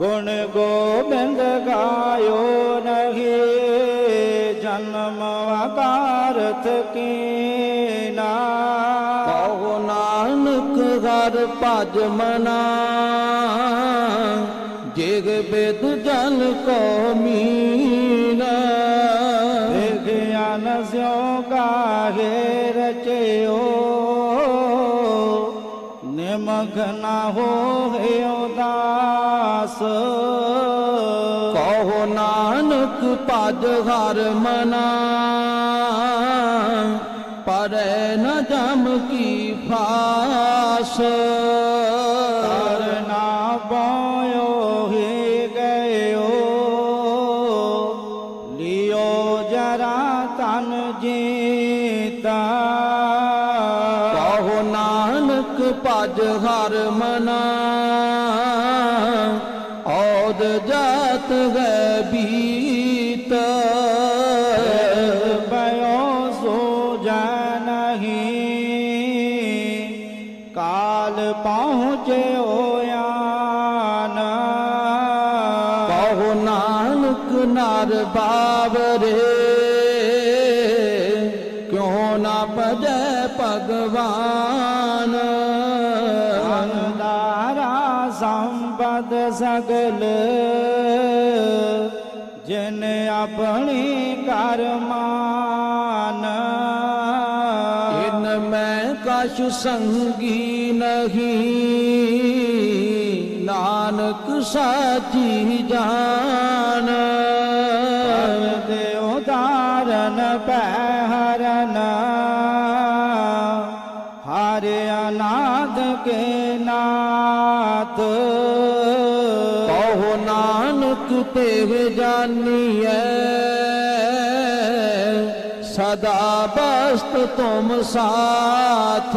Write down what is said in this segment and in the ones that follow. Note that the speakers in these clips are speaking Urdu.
ਗੁਣ ਗੋਬਿੰਦ ਗਾਇਓ ਨਹੀਂ ਜਨਮ ਵਕਾਰਤ ਕੀਨਾ। ਕਹੋ ਨਾਨਕ ਹਰ ਭਜ ਮਨਾ ਜਿਗ ਬਿਦ ਜਨ ਕੋ ਮੀਨਾ। ਵਿਗਿਆਨ ਸਿਉ ਗਾਹੇ ਰਚਿਓ ਨਿਮਗ ਨਾ ਹੋਏ ਭਜ ਹਰ ਮਨਾ। ਪਰੈ ਨ ਜਮ ਕੀ ਫਾਸ। نانک نار بابرے کیوں نہ پجے پگوان اندارا سمبد سگل جن اپنی کرمان ان میں کش سنگی نہیں پاک ساچی جان ادارن پہرنا ہر اناد کے نات۔ کہو نانک تیو جانی ہے۔ صدا بست تم ساتھ۔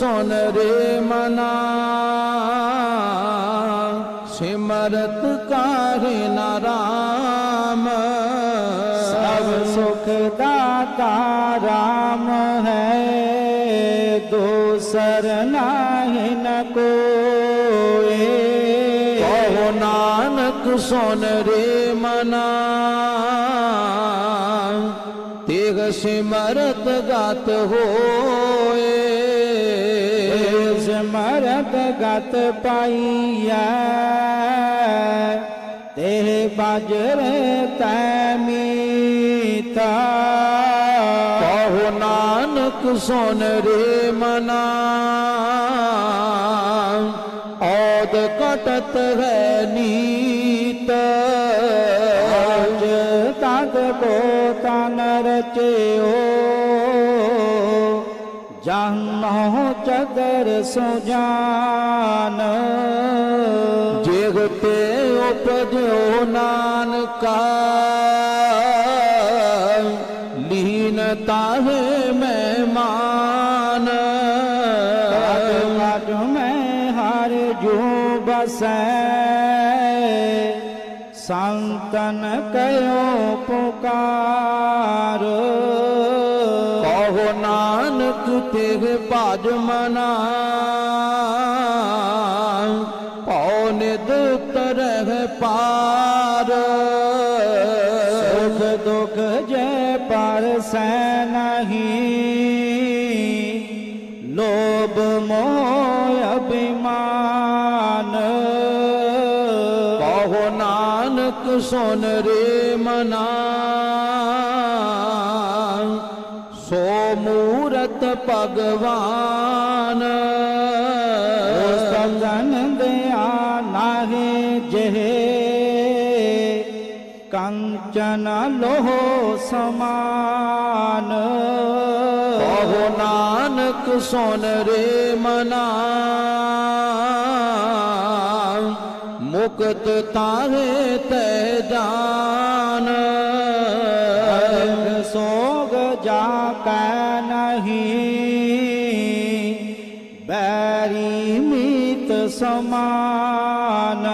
سن رے منا، سمرت کار نرام سب سکھ داتا رام ہے، دوسر ناہن کو نانک سن رے منا ਸਿਮਰਤ ਗਤ ਹੋਏ। ਸਿਮਰਤ ਗਤ ਪਾਈਐ। ਤੇ ਬਜਰੇ ਤੈ ਮੀਤਾ। ਕਹੋ ਨਾਨਕ ਸੁਨ ਰੇ ਮਨਾ। نو چدر سجان جگتے اپجو نان کا لینتا میں مہمان آج میں ہر جو بس سنتن کیو پکار ਨਾਨਕ ਭਜ ਮਨਾ ਪਉ ਨਿਦ ਉਤਰਹਿ ਪਾਰ। ਸੁਖ ਦੁਖ ਜੈ ਪਰਸੈ ਨਹੀਂ, ਲੋਭ ਮੋਹ ਅਭਿਮਾਨ। ਕਹੋ ਨਾਨਕ ਸੁਨ ਰੇ ਮਨਾ। ਮੂਰਤ ਭਗਵਾਨ। ਸਤਨ ਦਿਆ ਨਾਹੀ ਜਿਹੇ ਕੰਚਨ ਲੋਹ ਸਮਾਨ। ਕਹੋ ਨਾਨਕ ਸੁਨ ਰੇ ਮਨਾ ਮੁਕਤ ਤਾਹੇ ਤੈ ਜਾਨ। ਸੋਗ ਜਾ ਕੈ ਨਹੀਂ ਬੈਰੀ ਮੀਤ ਸਮਾਨ।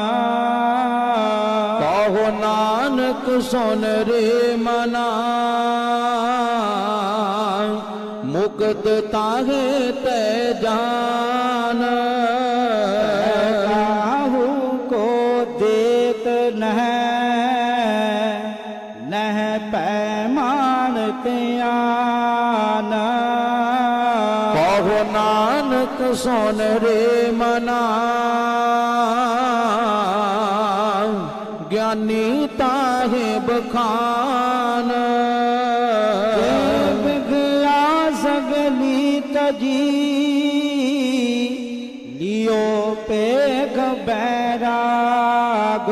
ਕਹੋ ਨਾਨਕ ਸੁਨ ਰੇ ਮਨਾ ਮੁਕਤ ਤਾਹੇ ਨਾਨਕ ਸੁਨ ਰੇ ਮਨਾ। ਗਿਆਨੀ ਤਾਹੇ ਬਖਾਨ। ਵਿਗਿਆ ਸਗਲੀ ਤਜੀ ਲਿਓ ਪੇਖ ਬੈਰਾਗ।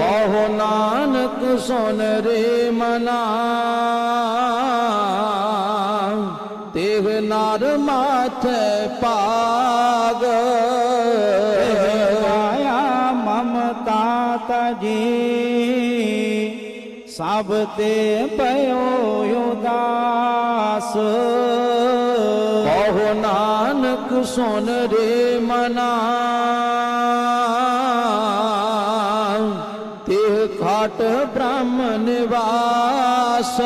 ਕਹੋ ਨਾਨਕ ਸੁਨ ਰੇ مات پاگ۔ آیا ممتا تجی۔ سب تے پیو یوداس اہ نان کسون ری منا۔ تے کھاٹ برامن واس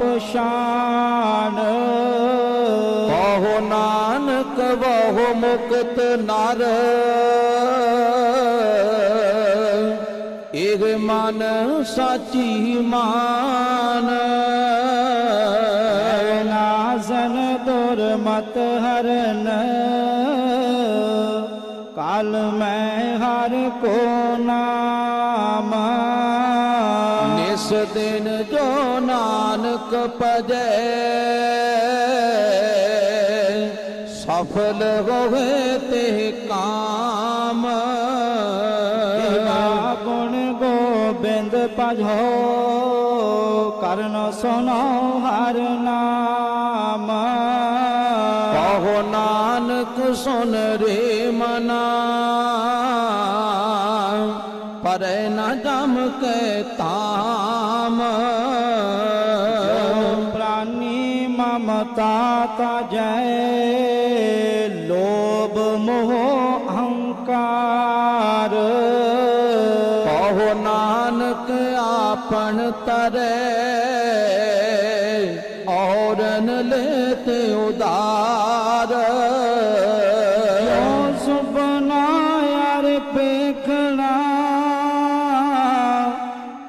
ਪਛਾਨ। ਕਹੋ ਨਾਨਕ ਬਹੁ ਮੁਕਤ ਨਰ। ਇਹ ਮਨ ਸਾਚੀ ਮਾਨ। ਨਾਜ਼ਨ ਦੁਰਮਤ ਹਰਨ। ਕਾਲ ਮੈਂ ਹਰ ਕੋ ਨਾਮ। ਨਿਸ ਦਿਨ ਜੋ ਨਾਨਕ ਭਜੈ ਸਫਲ ਹੋਵੇ ਤੇ ਕਾਮ। ਤੇਰਾ ਗੁਣ ਗੋਬਿੰਦ ਭਜੋ ਕਰਨ ਸੁਨੋ ਹਰ ਨਾਮ। ਕਹੋ ਨਾਨਕ ਸੁਨ ਰੇ ਮਨਾ ਪਰੈ ਨ ਜਮ آتا جائے، لوب موہ اہنکار۔ کہو نانک، آپن ترے۔ اورن لیتے ادار۔ سبنا یار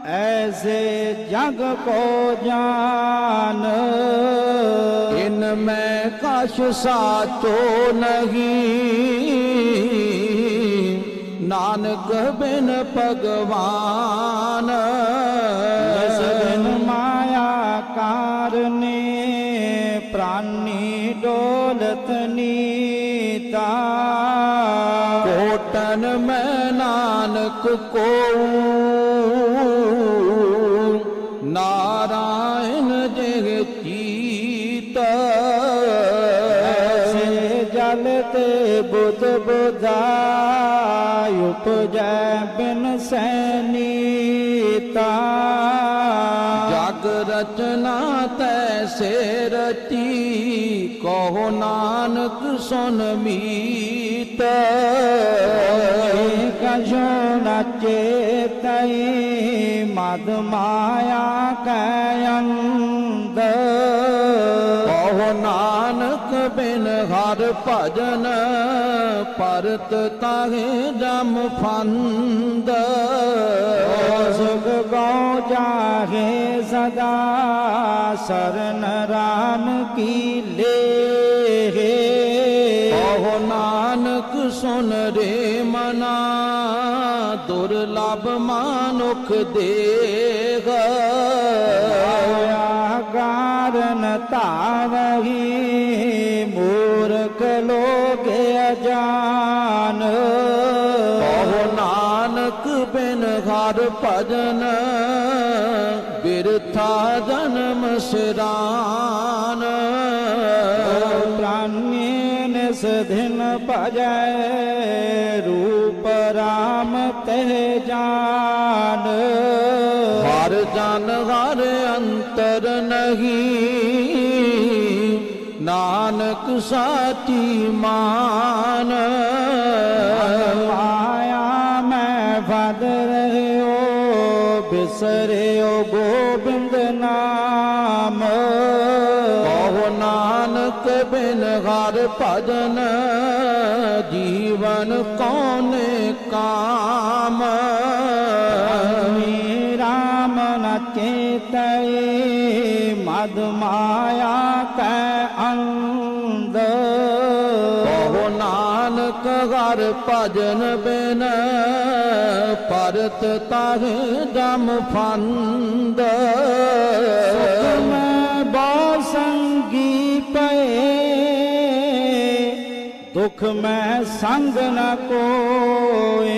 ایسے جگ کو جان۔ کاش ساتو نہیں۔ نانک بن پگوان مایا کارنے پرانی ڈولت نیتا۔ کوٹن میں نانک کو بد بدایپ جیبن سینیتا جاگ رچنا تیسے رچی کہو نانک سن میت کجو نچے تے مد مایا کہو نانک سن میتا ਬਿਨ ਹਰ ਭਜਨ ਪਰਤ ਤਾਹੇ ਜਮ ਫੰਦ। ਸੁਖ ਗੋ ਜਾਗੇ ਸਦਾ ਸਰਨ ਰਾਮ ਕੀ ਲੇ ਕਹੋ ਨਾਨਕ ਸੁਨ ਰੇ ਮਨਾ ਦੁਰਲਭ ਮਾਨੁਖ ਦੇਗ ਹੋਇਆ ਕਾਰਨ ਹਰ ਭਜਨ ਬਿਰਥਾ ਜਨਮ ਸਿਰਾਨ ਪ੍ਰਾਨੇ ਨਿਸ ਦਿਨ ਭਜੈ ਰੂਪ ਰਾਮ ਤਹਿ ਜਾਨ ਹਰ ਜਨ ਹਰ ਅੰਤਰ ਨਹੀਂ ਨਾਨਕ ਸਾਚੀ ਮਾਨ ਹਰ ਭਜਨ ਜੀਵਨ ਕੌਨੇ ਕਾਮ? ਮੀ ਰਾਮ ਨ ਚੇਤਏ ਮਦ ਮਾਇਆ ਕੈ ਅੰਧ। ਕਹੋ ਨਾਨਕ ਹਰ ਭਜਨ ਬਿਨ ਪਰਤ ਤਾਹੇ ਜਮ ਫੰਦ। ਦੁਖ ਮੈਂ ਸੰਗ ਨ ਕੋਏ।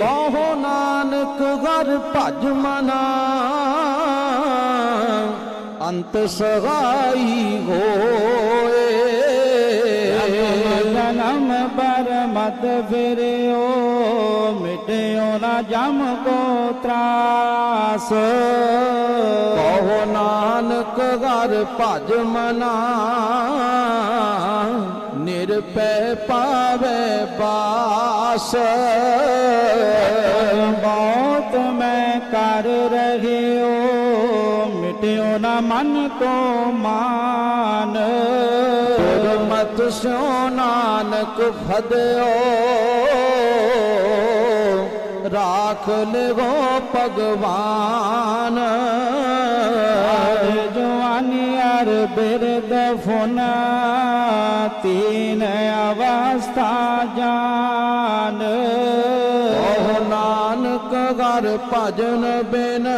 ਕਹੋ ਨਾਨਕ ਹਰ ਭਜ ਮਨਾ। ਅੰਤ ਸਹਾਈ ਹੋਏ। ਜਨਮ ਪਰ ਮਤ ਫਿਰਿਓ ਮਿਟਿਓ ਨਾ ਜਮ ਕੋ ਤਰਾਸ। ਕਹੋ ਨਾਨਕ ਹਰ ਭਜ ਮਨਾ। پیر پہ پاوے باس۔ بہت میں کر رہی ہو مٹیو نہ من کو مان۔ مت سو نانک فدیو ਰਾਖ ਲਿਵੋ ਭਗਵਾਨ। ਜਵਾਨੀ ਅਰ ਬਿਰਦ ਫੁਨਾ, ਤੀਨ ਅਵਸਥਾ ਜਾਨ। ਕਹੋ ਨਾਨਕ ਹਰ ਭਜਨ ਬਿਨ,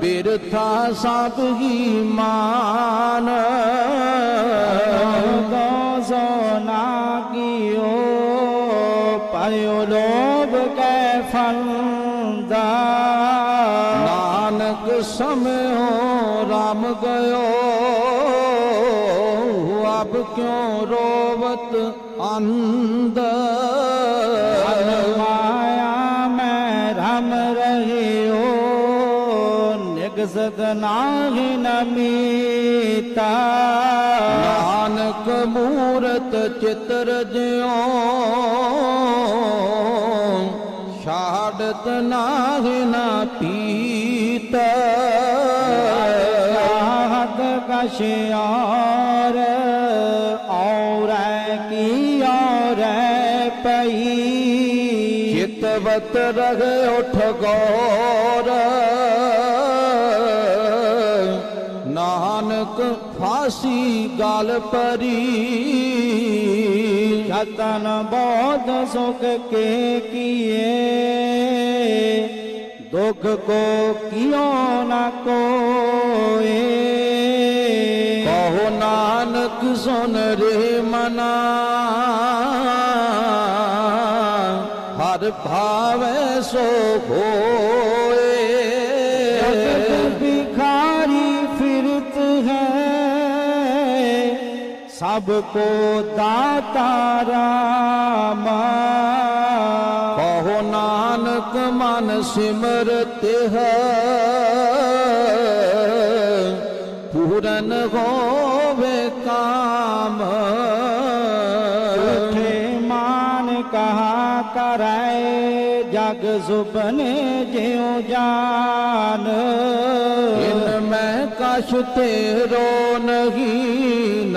ਬਿਰਥਾ ਸਭ ਹੀ ਮਾਨ। ਗੋ ਸੋ ਨਾ ਕੀਓ ਪਾਇਓ بندہ نانک سمو رام گیو اب کیوں روبت اند مایا میں رم رہی ہو نگزد ناہی نمیتا نانک مورت چتر دیوں لاڈت ناہنا پیت لاحد کشیار اور کی اور پئی چتوت رہ اٹھ گور نانک فاسی گال پری عطن بہت سکھ کے کیے۔ دکھ کو کیوں نہ کوئے۔ کہو نانک سن رے منا۔ ہر بھاوے سو ہو۔ سب کو داتا راما۔ کہو نانک من سمرت ہے۔ پورن ہوے کام۔ مان کہا کرائے۔ جگ زبن جیو جان۔ ان میں کش تیرو نہیں۔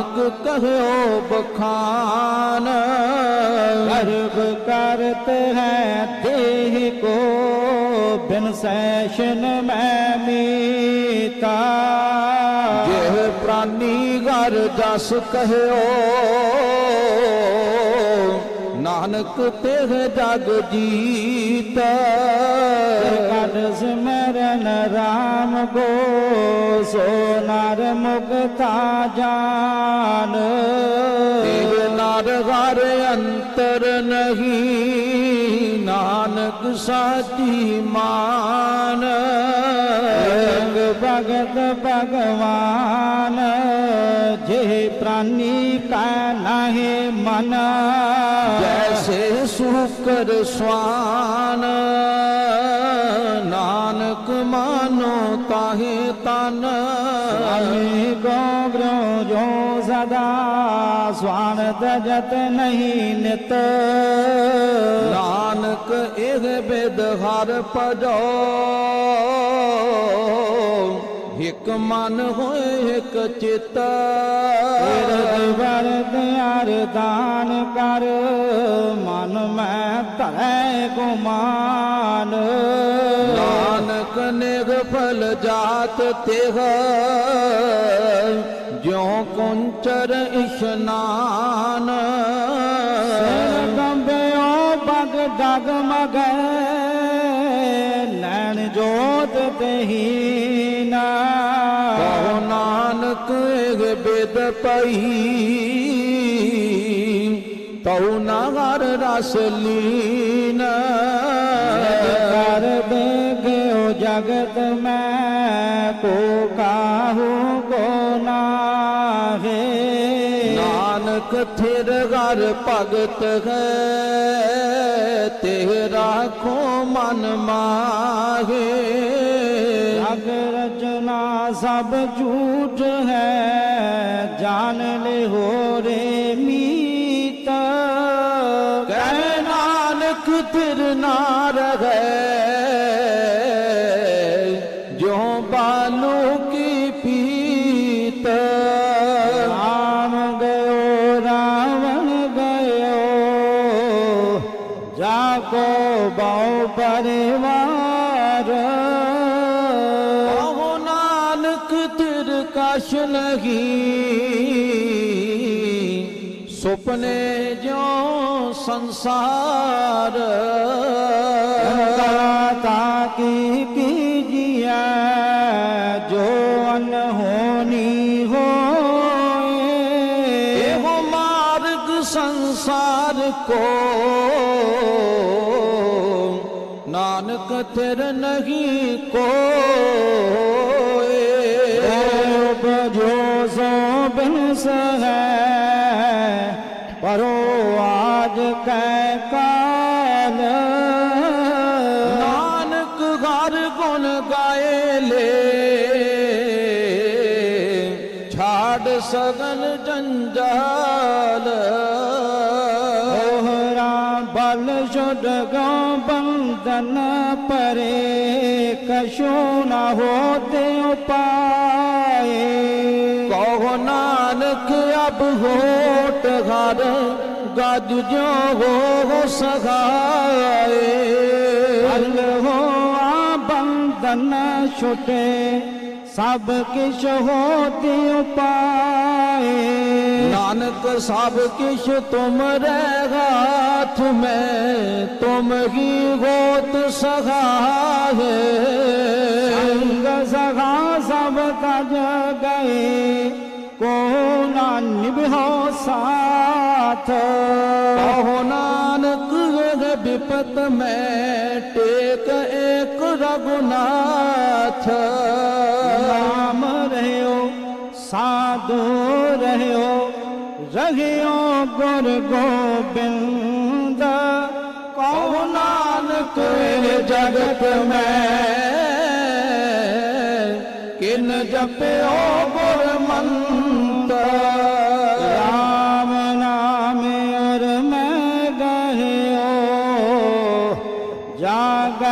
راگ کہو بخان غرب کرتے ہیں دیہ کو، بن سیشن میں میتا۔ یہ پرانی غر جس کہو کانک پہ ہے جگ جیتا کنز مرن رام گو سونار مگتا جان تیر نار غار انتر نہیں ساتھی مان رنگ بگت بگوان جے پرانی کا نہیں من جیسے سکر سوان نانک مانو تاہ تانہ گدا سوان دجت نہیں نت۔ لانک اہ بد ہر پجو ہک من ہوئے ہک چت۔ ورد یار دان کر من میں تلے گمان۔ لانک نگ پھل جات تہ کنچر اشنان۔ گمبیو بگ دگ مگ۔ لین جوت تہینا نانک بید پہی تو نار رس لینا کر جگت میں کو کاہو۔ کتھر گھر پگت ہے تیرا کو من ماہے لگ رچنا سب جھوٹ ہے جان لے ہو رے میتا کہنا لکھ ترنا رہے ਪਰਿਵਾਰ। ਕਹੋ ਨਾਨਕ ਤਿਰ ਕਛ ਨਹੀਂ। ਸੁਪਨੇ ਜੋ ਸੰਸਾਰ। ਤਾ ਕੀ ਕੀਜੀਐ ਜੋ ਅਨਹੋਨੀ ਹੋਏ। ਇਹੋ ਮਾਰਗ ਸੰਸਾਰ ਕੋ قرآن قطر نہیں کوئے۔ جو زوبنس پرو آج کے کال نانک گھر گن گائے لے۔ چھاڑ سگن جنجہ ہوتے پائے کو نانک اب ہوٹ گھر گد جو ہو سگائے ہو بندن چھٹے۔ سب کش ہوتی پائے۔ نانک سب کش تم رات میں تم ہی گوت سگا ہے۔ سگا سب کا گئے کون نبھو ساتھ؟ نانک پت میں ٹیک ایک رگناتھ۔ لگیوں گر گوبند کونان تیرے جگت میں، کن جپیو گر منت رام نام ار میں گہیو جاگ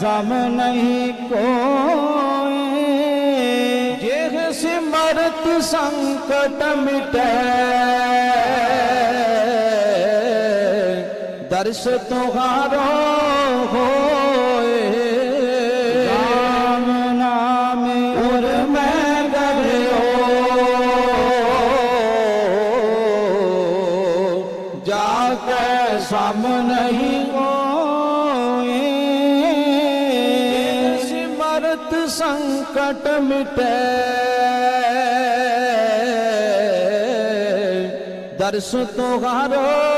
زم نہیں کوئی جہ سمرت سنکٹ میں ਤੈ ਦਰਸ ਤੁਹਾਰੋ ਹੋਏ। RAM ਨਾਮ ਉਰ ਮੈਂ ਗਵਿਓ ਜਾ ਕੇ ਸਮ ਨਹੀਂ ਕੋਏ ਸਿਮਰਤ ਸੰਕਟ ਮਿਟੇ দর্শ তোহারো